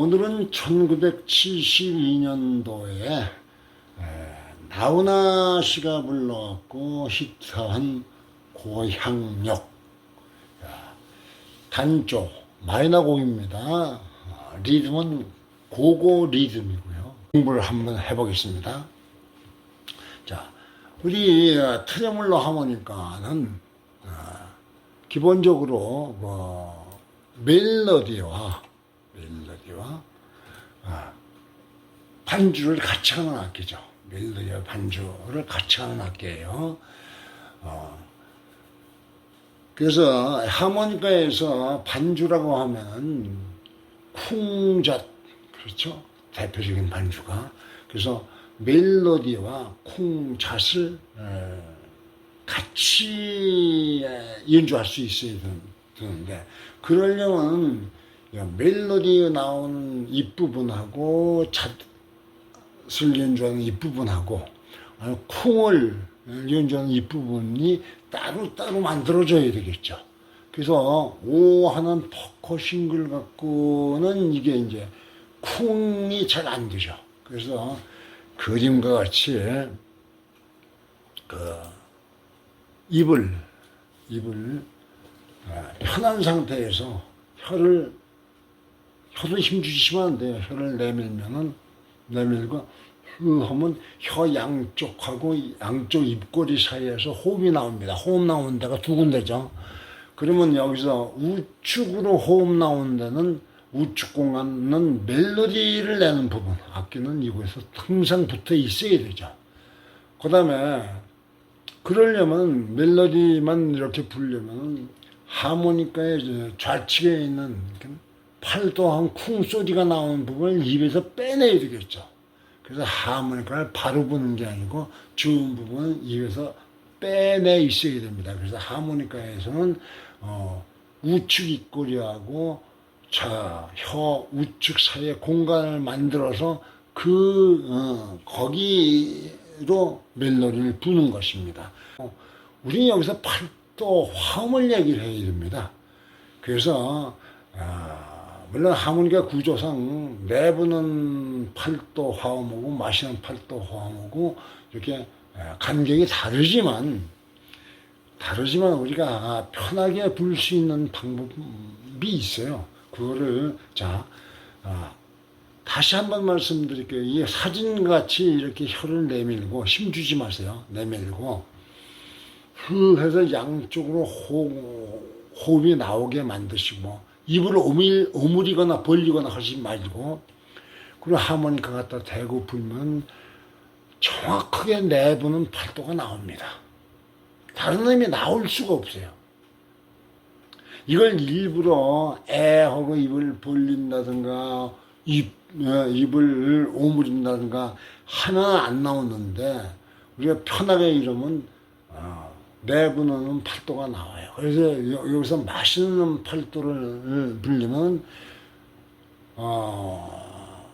오늘은 1972년도에 나훈아 씨가 불렀고 히트한 고향역 야, 단조 마이너 곡입니다. 어, 리듬은 고고 리듬이고요. 공부를 한번 해보겠습니다. 자, 우리 어, 트레몰로 하모니카는 어, 기본적으로 뭐 멜로디와 멜로디와 아, 반주를 같이 하는 악기죠. 멜로디와 반주를 같이 하는 악기예요. 어, 그래서 하모니카에서 반주라고 하면 쿵잣 그렇죠? 대표적인 반주가 그래서 멜로디와 쿵잣을 에, 같이 에, 연주할 수 있어야 되는- 되는데 그러려면 멜로디 나오는 입부분하고 잣을 연주하는 입부분하고 어, 쿵을 연주하는 입부분이 따로따로 만들어져야 되겠죠. 그래서 오 하는 포커 싱글 갖고는 이게 이제 쿵이 잘 안 되죠. 그래서 그림과 같이 그 입을 입을 아, 편한 상태에서 혀를 혀도 힘주시면 안 돼요. 혀를 내밀면은 내밀고 흐 하면 혀 양쪽하고 양쪽 입꼬리 사이에서 호흡이 나옵니다. 호흡 나오는 데가 두 군데죠. 그러면 여기서 우측으로 호흡 나오는 데는 우측 공간은 멜로디를 내는 부분, 악기는 이곳에서 항상 붙어 있어야 되죠. 그 다음에 그러려면 멜로디만 이렇게 부르려면 하모니카의 좌측에 있는 팔도 한 쿵 소리가 나오는 부분을 입에서 빼내야 되겠죠. 그래서 하모니카를 바로 부는 게 아니고 주음 부분은 입에서 빼내 있어야 됩니다. 그래서 하모니카에서는 어, 우측 입꼬리하고 자, 혀 우측 사이에 공간을 만들어서 그 어, 거기로 멜로디를 부는 것입니다. 어, 우리는 여기서 팔도 화음을 얘기를 해야 됩니다. 그래서 아, 물론 하모니카 구조상 내부는 팔도 화음하고 마시는 팔도 화음하고 이렇게 아, 간격이 다르지만 다르지만 우리가 편하게 불 수 있는 방법이 있어요. 그거를 자 아, 다시 한번 말씀드릴게요. 이 사진 같이 이렇게 혀를 내밀고 힘 주지 마세요. 내밀고 흐 해서 양쪽으로 호, 호흡이 나오게 만드시고 입을 오밀, 오므리거나 벌리거나 하지 말고 그리고 하모니카 갖다 대고 불면 정확하게 내부는 팔도가 나옵니다. 다른 의미 나올 수가 없어요. 이걸 일부러 애 하고 입을 벌린다든가 입, 어, 입을 오므린다든가 하면 안 나오는데 우리가 편하게 이러면 어, 내부는 팔도가 나와요. 그래서 여- 여기서 맛있는 팔도를 불리면 어,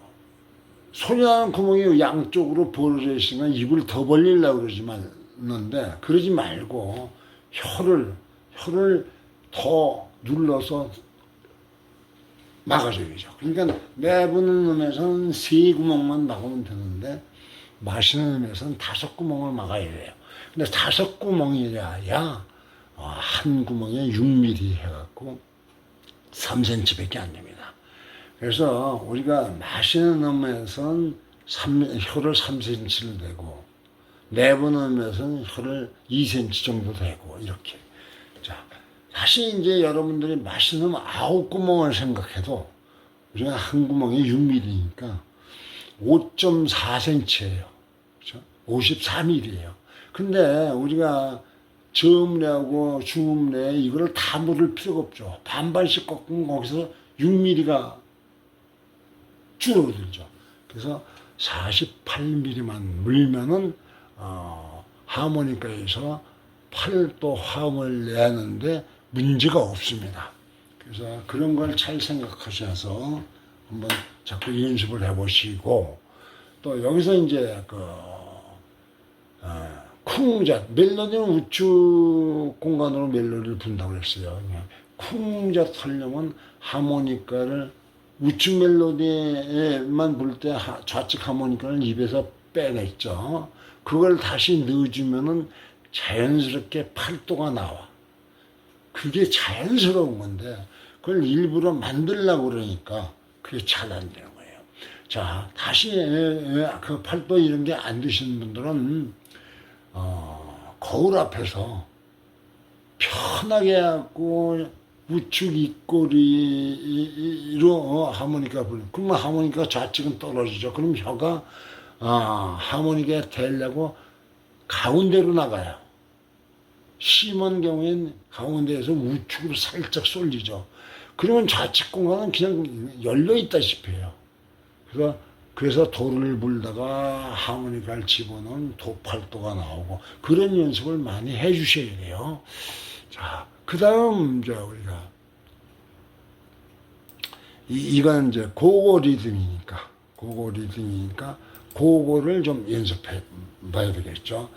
소리 나는 구멍이 양쪽으로 벌어져 있으면 입을 더 벌리려고 그러지만 는데 그러지 말고 혀를 혀를 더 눌러서 막아줘야죠. 그러니까 내부는 음에서는 세 구멍만 막으면 되는데 마시는 음에서는 다섯 구멍을 막아야 돼요. 근데 다섯 구멍이라야 어, 한 구멍에 6mm 해갖고 3cm밖에 안 됩니다. 그래서 우리가 마시는 음에서는 3, 혀를 3cm를 대고 내부는 음에서는 혀를 2cm 정도 대고 이렇게. 자, 다시 이제 여러분들이 마시는 아홉 구멍을 생각해도 우리가 한 구멍에 6mm니까 5.4cm예요. 그렇죠? 54mm예요. 근데 우리가 저음내하고 중음내 이거를 다 물을 필요가 없죠. 반반씩 꺾으면 거기서 6mm가 줄어들죠. 그래서 48mm만 물면은 어, 하모니카에서 팔도 화음을 내는데 문제가 없습니다. 그래서 그런 걸 잘 생각하셔서 한번 자꾸 연습을 해보시고 또 여기서 이제 그 어, 쿵잣 멜로디는 우측 공간으로 멜로디를 분다고 했어요. 쿵잣 하려면 하모니카를 우측 멜로디에만 부를 때 하- 좌측 하모니카를 입에서 빼냈죠. 그걸 다시 넣어주면은 자연스럽게 팔도가 나와. 그게 자연스러운 건데 그걸 일부러 만들려고 그러니까 그게 잘 안 되는 거예요. 자, 다시 그 팔도 이런 게 안 되시는 분들은 어, 거울 앞에서 편하게 하고 우측 입꼬리로 하모니카 불 그러면 하모니카 좌측은 떨어지죠. 그럼 혀가 아, 하모니카에 대려고 가운데로 나가요. 심한 경우엔 가운데에서 우측으로 살짝 쏠리죠. 그러면 좌측 공간은 그냥 열려 있다시피 해요. 그래서 그래서 도를 불다가 하모니카를 집어넣은 도팔도가 나오고 그런 연습을 많이 해 주셔야 돼요. 자, 그 다음 이제 우리가 이, 이건 이제 고고 리듬이니까 고고 리듬이니까 고거를 좀 연습해 봐야 되겠죠.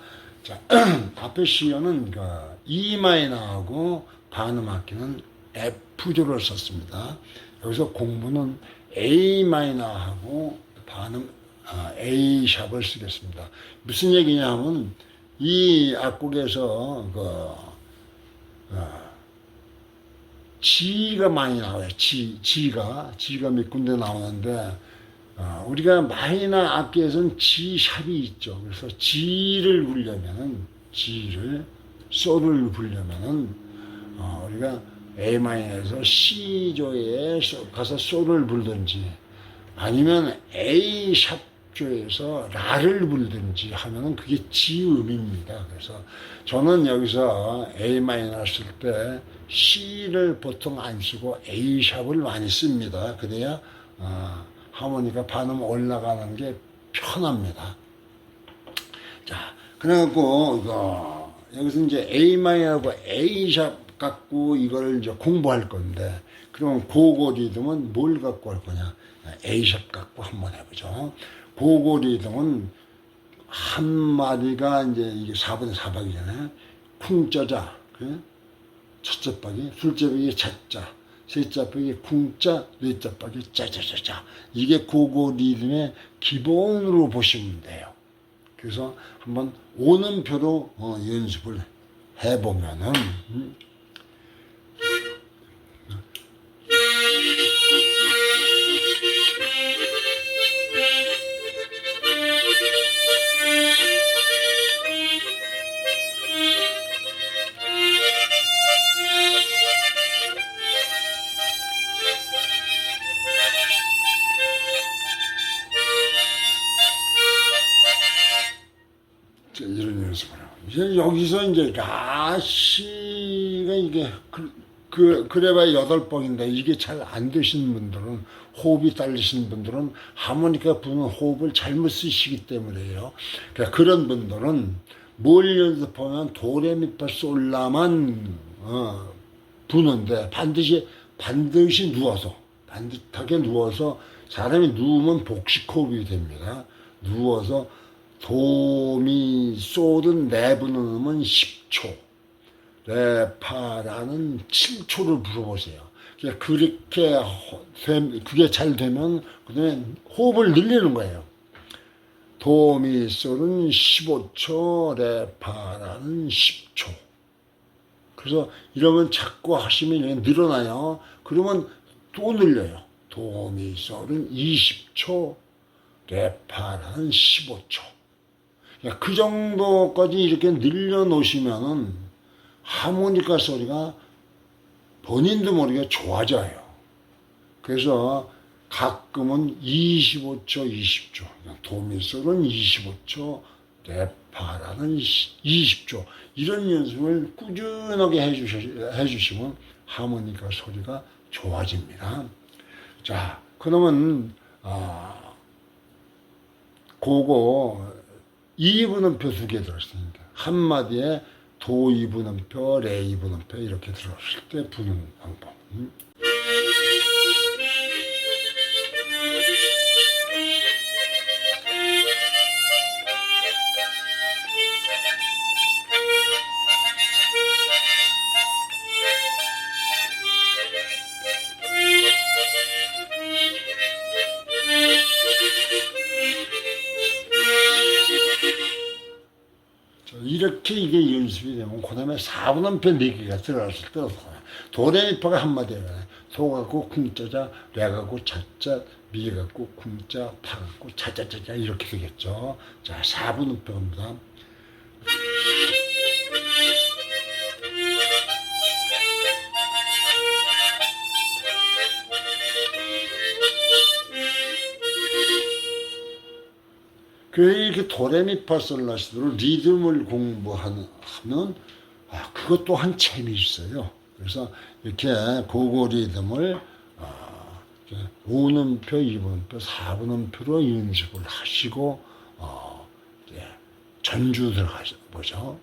자, 앞에 시어는 그 E 마이너하고 반음 악기는 F조를 썼습니다. 여기서 공부는 A 마이너하고 반음 아, A 샵을 쓰겠습니다. 무슨 얘기냐면 이 악곡에서 그 G가 많이 나와요. G, G가 G가 몇 군데 나오는데 어, 우리가 마이너 악기에서는 G 샵이 있죠. 그래서 G를 부르려면은 G를 소를 부르려면은 어, 우리가 A 마이너에서 C조에 소- 가서 소를 불든지 아니면 A 샵조에서 라를 불든지 하면은 그게 G음입니다. 그래서 저는 여기서 A 마이너 쓸때 C를 보통 안 쓰고 A 샵을 많이 씁니다. 그래야 어, 하모니카 반음 올라가는 게 편합니다. 자, 그래갖고 이거 여기서 이제 A 마이너하고 A 샵 갖고 이거를 이제 공부할 건데 그러면 고고 리듬은 뭘 갖고 할 거냐? A 샵 갖고 한번 해보죠. 고고 리듬은 한 마디가 이제 이게 4분의 4박이잖아요. 쿵짜자. 그? 첫째 박이, 둘째 박이 자자, 셋째 박이 쿵짜, 넷째 박이 짜자자자. 이게 고고 리듬의 기본으로 보시면 돼요. 그래서 한번 오는 표로 어, 연습을 해보면은 음, 여기서 이제 라시가 이게 그, 그 그 래봐야 여덟 번인데 이게 잘 안 되시는 분들은 호흡이 딸리시는 분들은 하모니카 부는 호흡을 잘못 쓰시기 때문에요. 그러니까 그런 분들은 뭘 연습하면 도레미파 솔라만 어, 부는데 반드시 반드시 누워서 반듯하게 누워서 사람이 누우면 복식 호흡이 됩니다. 누워서 도미 소든 내부는 음은 10초 레파라는 7초를 불어보세요. 그렇게 그게 잘 되면 그다음에 호흡을 늘리는 거예요. 도미솔은 15초, 레파라는 10초. 그래서 이러면 자꾸 하시면 늘어나요. 그러면 또 늘려요. 도미솔은 20초, 레파라는 15초. 그러니까 그 정도까지 이렇게 늘려놓으시면은 하모니카 소리가 본인도 모르게 좋아져요. 그래서 가끔은 25초, 20초, 도미솔은 25초, 레파라는 20초 이런 연습을 꾸준하게 해주시, 해주시면 하모니카 소리가 좋아집니다. 자, 그러면 아, 그거 이분음표 두 개 들었으니까 한마디에 도 이분음표, 레 이분음표 이렇게 들었을 때 부는 방법. 그 4분음표 4개가 들어갔을 때 도레미파가 한마디에 도 갖고 쿵짜자 레 갖고 차자 미 갖고 쿵짜 파 갖고 차자자자 이렇게 되겠죠. 자 4분 음표입니다. 그래서 이렇게 도레미파 솔라시도로 리듬을 공부하면 아, 그것 또한 재미있어요. 그래서 이렇게 고고 리듬을 아, 이렇게 5분음표, 2분음표, 4분음표로 연습을 하시고 어, 전주 들어가서 보죠.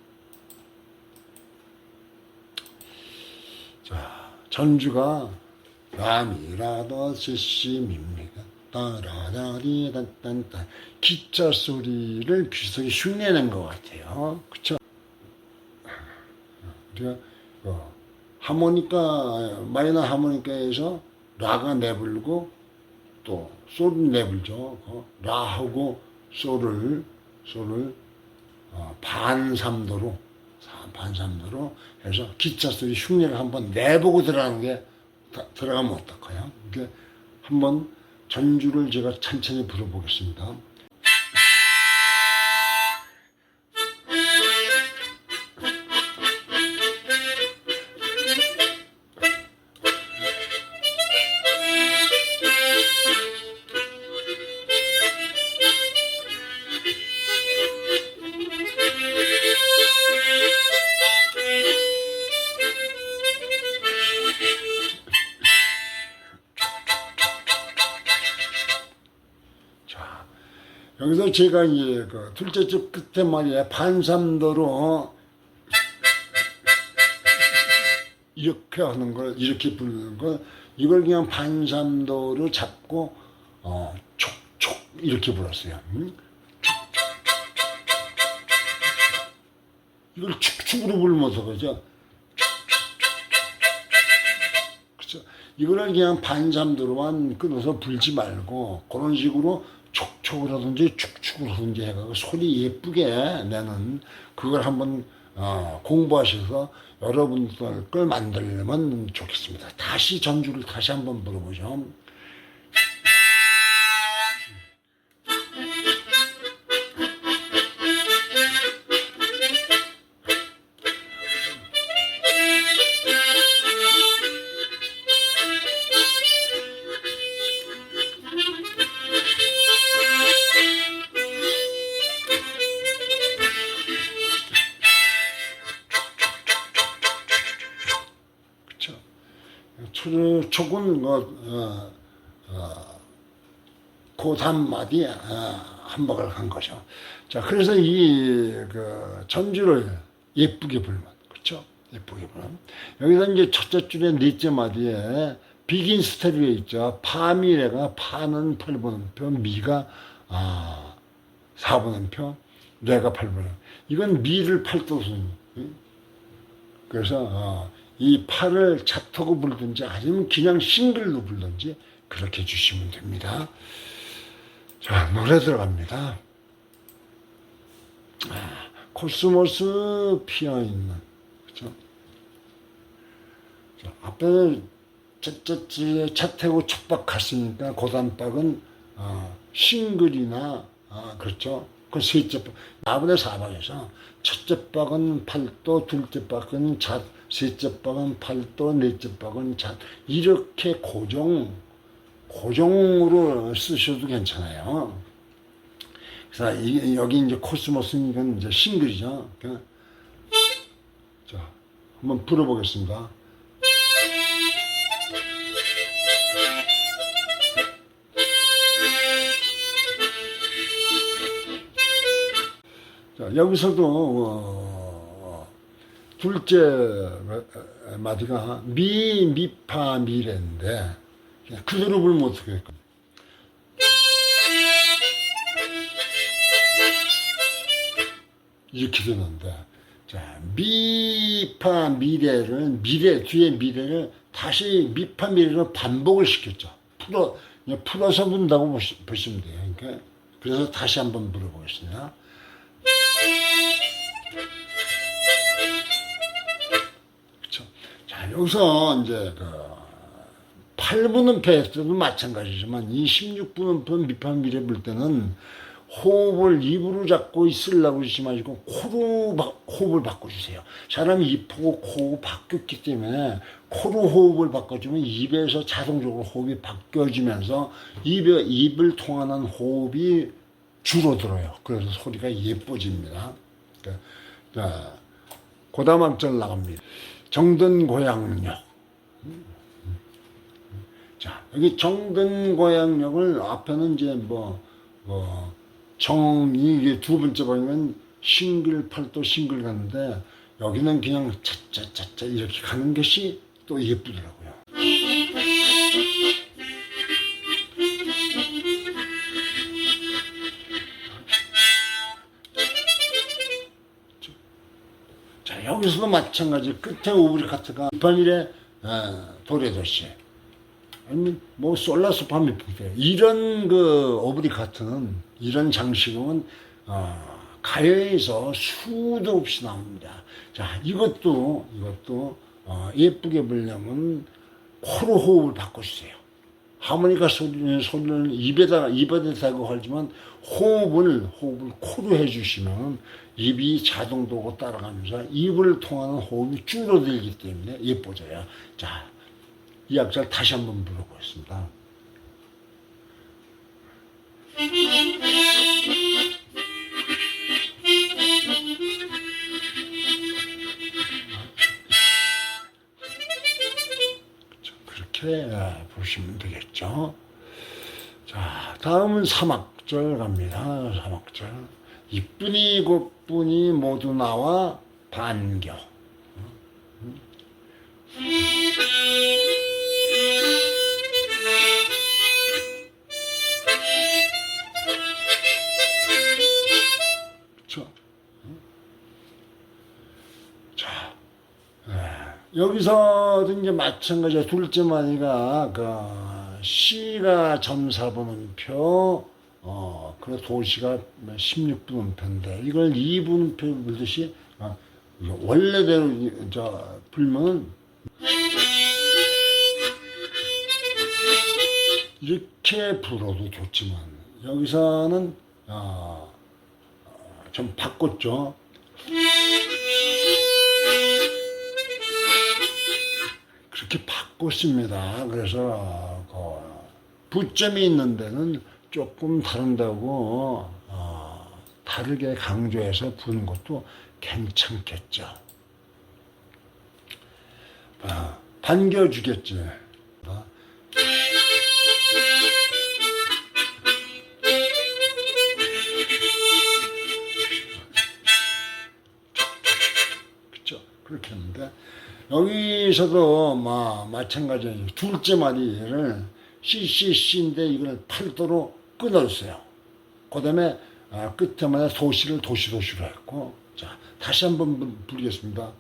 자, 전주가 라미라더 제시입니다. 따라라리 딴딴딴 기자 소리를 귀속에 흉내낸 것 같아요. 그쵸? 우리가 어, 하모니카 마이너 하모니카에서 라가 내불고 또 솔을 내불죠. 어, 라하고 솔을 솔을 어, 반삼도로 사- 반삼도로 해서 기차 소리 흉내를 한번 내보고 들어가는 게 다- 들어가면 어떡해요? 이게 한번 전주를 제가 천천히 불어보겠습니다. 제가 이제 그 둘째 집 끝에 말이야 반삼도로 이렇게 하는 걸 이렇게 부르는 걸 이걸 그냥 반삼도로 잡고 어 촉촉 이렇게 불었어요. 음? 이걸 축축으로 불면서 그죠? 그죠? 이거를 그냥 반삼도로만 끊어서 불지 말고 그런 식으로 촉촉을 하든지 축축을 하든지 해가지고 소리 예쁘게 내는 그걸 한번 어, 공부하셔서 여러분들 걸 만들면 좋겠습니다. 다시 전주를 다시 한번 불어보죠. 초, 촉은 뭐, 어, 어, 고단마디 어, 한박을 간 거죠. 자, 그래서 이, 그, 전주를 예쁘게 불면, 그쵸? 예쁘게 불면. 여기서 이제 첫째 줄에 넷째 마디에 비긴 스테리오 있죠. 파미레가 파는 8분음표, 미가, 아, 4분음표, 뇌가 8분음표. 이건 미를 8도순. 그래서 어, 이 팔을 잡타고 불든지 아니면 그냥 싱글로 불든지 그렇게 해주시면 됩니다. 자 노래 들어갑니다. 아, 코스모스 피어 있는 그죠? 자, 앞에 쩌쩌찌 차 태고 첫박 갔으니까 고단박은 어, 싱글이나 아, 그렇죠. 그 셋째 박, 나분의 사박에서 첫째 박은 팔도, 둘째 박은 잣, 셋째 박은 팔도, 넷째 박은 잣 이렇게 고정 고정으로 쓰셔도 괜찮아요. 그래서 이, 여기 이제 코스모스는 이제 싱글이죠. 그러니까 자 한번 불어보겠습니다. 자, 여기서도 어, 둘째 마디가 미 미파 미래인데 그대로 불면 어떻게 할까? 이렇게 되는데 자 미파 미래를 미래 뒤에 미래를 다시 미파 미래로 반복을 시켰죠. 풀어 풀어서 분다고 보시, 보시면 돼요. 그러니까 그래서 다시 한번 물어보겠습니다. 여기서 이제 그 8분음표 때도 마찬가지지만 이 16분음표 밑판 미래 볼 때는 호흡을 입으로 잡고 있으려고 하지 마시고 코로 바- 호흡을 바꿔주세요. 사람이 입하고 코 바뀌었기 때문에 코로 호흡을 바꿔주면 입에서 자동적으로 호흡이 바뀌어지면서 입에, 입을 통하는 호흡이 줄어들어요. 그래서 소리가 예뻐집니다. 그, 자, 악절 나갑니다. 정든 고향역. 자, 여기 정든 고향역을 앞에는 이제 뭐, 뭐, 정이 이게 두 번째 방이면 싱글 팔도 싱글 가는데 여기는 그냥 차차차차 이렇게 가는 것이 또 예쁘더라고요. 자, 여기서도 마찬가지. 끝에 오브리 카트가 반일에 어, 도레도시. 아니면 뭐 솔라소파 밑에 이런 그 오브리 카트는 이런 장식은 어, 가요에서 수도 없이 나옵니다. 자, 이것도 이것도 어, 예쁘게 불려면 코로 호흡을 바꿔주세요. 하모니카 소리는 소리를 입에다가 입에다 대고 하지만 호흡을 호흡을 코로 해주시면 입이 자동도고 따라가면서 입을 통하는 호흡이 줄어들기 때문에 예뻐져요. 자, 이 악절 다시 한번 불러보겠습니다. 자, 그렇게 아, 보시면 되겠죠. 자, 다음은 사막절 갑니다. 사막절. 이뿐이 곧뿐이 모두 나와 반겨. 예. 여기서도 이제 마찬가지야. 둘째 마디가 그 시가 점사분음표, 어, 그래 도시가 16분음표인데 이걸 2분음표 불듯이 어, 이거 원래대로 이- 저 불면 이렇게 불어도 좋지만 여기서는 어, 어, 좀 바꿨죠. 그렇게 바꿨습니다. 그래서 그 부점이 있는 데는 조금 다른다고 어, 다르게 강조해서 부는 것도 괜찮겠죠. 아, 반겨주겠지. 어? 그렇죠. 그렇게 했는데 여기서도 마 마찬가지예요. 둘째 마디를 CCC인데 이걸 팔도로 끊었어요. 그 다음에 아, 끝에마다 도시를 도시도시로 했고 자 다시 한번 불- 부르겠습니다.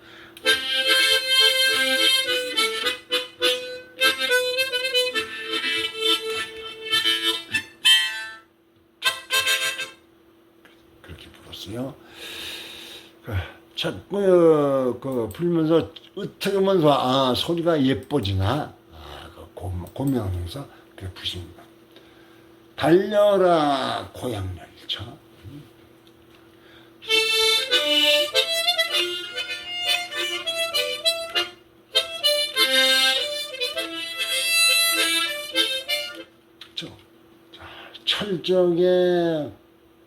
그렇게 불었어요. 그, 자꾸 그 불면서 하면서 아 소리가 예뻐지나 아, 그 고, 고민하면서 그렇게 부십니다. 달려라 고향 열차. 자, 철저하게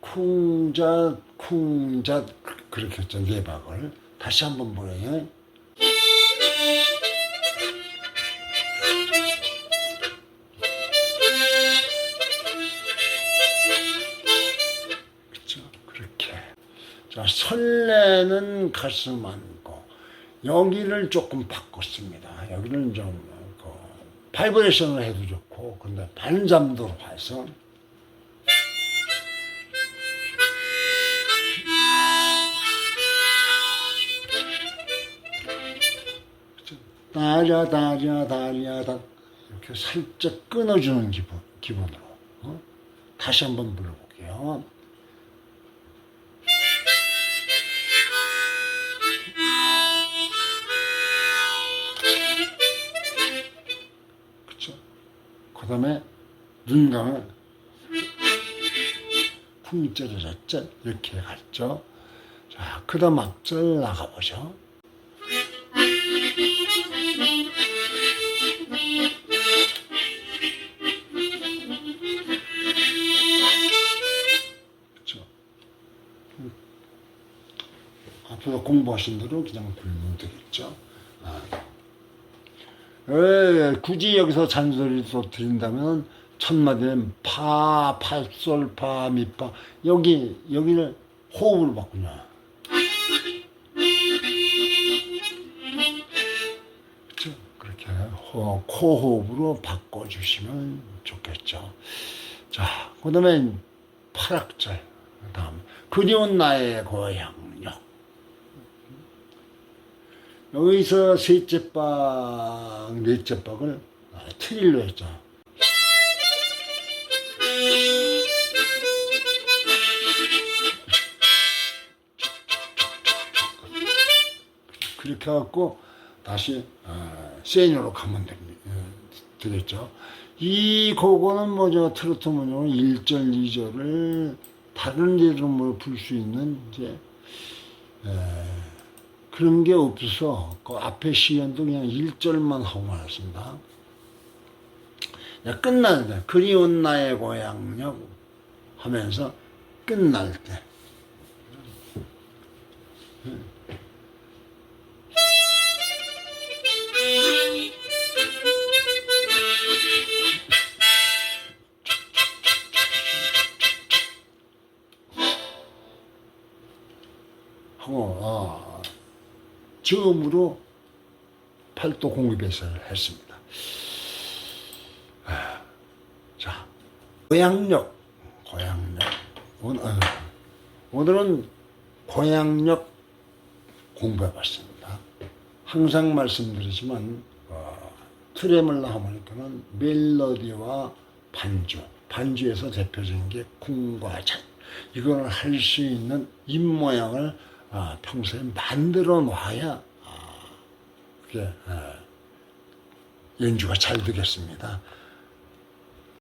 쿵잣 쿵잣 그렇게 했죠 네 박을 다시 한번 보여요. 설레는 가슴 안고 여기를 조금 바꿨습니다. 여기는 좀 그, 바이브레이션을 해도 좋고 근데 반잠도로 해서 다랴 다랴 다랴 다 이렇게 살짝 끊어주는 기분 기분으로 어? 다시 한번 불러볼게요. 다음에 눈감을 쿵짜자자짜 이렇게 갔죠. 자, 그 다음 악절 나가보죠. 그렇죠. 음. 앞으로 공부하신 대로 그냥 불면 되겠죠. 아. 에, 굳이 여기서 잔소리를 또 드린다면 첫 마디에 파, 팔솔, 파, 미파. 여기 여기를 호흡으로 바꾸냐. 그렇게 호, 코호흡으로 바꿔주시면 좋겠죠. 자, 그다음에 팔악절, 그다음. 그리운 나의 고향역. 여기서 셋째 박, 넷째 아, 트릴로 했죠. 그렇게 해갖고 다시 어, 세인으로 가면 됩니다. 어, 되겠죠. 이 곡은 뭐죠 트로트 문용은 1절, 2절을 다른 리듬으로 불 수 있는 이제 에, 그런 게 없어서 그 앞에 시연도 그냥 1절만 하고 말았습니다. 야, 끝날 때 그리운 나의 고향역 하면서 끝날 때 하고 아, 처음으로 팔도 공급해서를 했습니다. 아, 자, 고향역. 오늘, 어, 오늘은 고향역 공부해봤습니다. 항상 말씀드리지만 어, 트레몰라 하모니카는 멜로디와 반주, 반주에서 대표적인 게 쿵과 잔. 이걸 할 수 있는 입 모양을 아, 평소에 만들어 놔야 아, 그게 아, 연주가 잘 되겠습니다.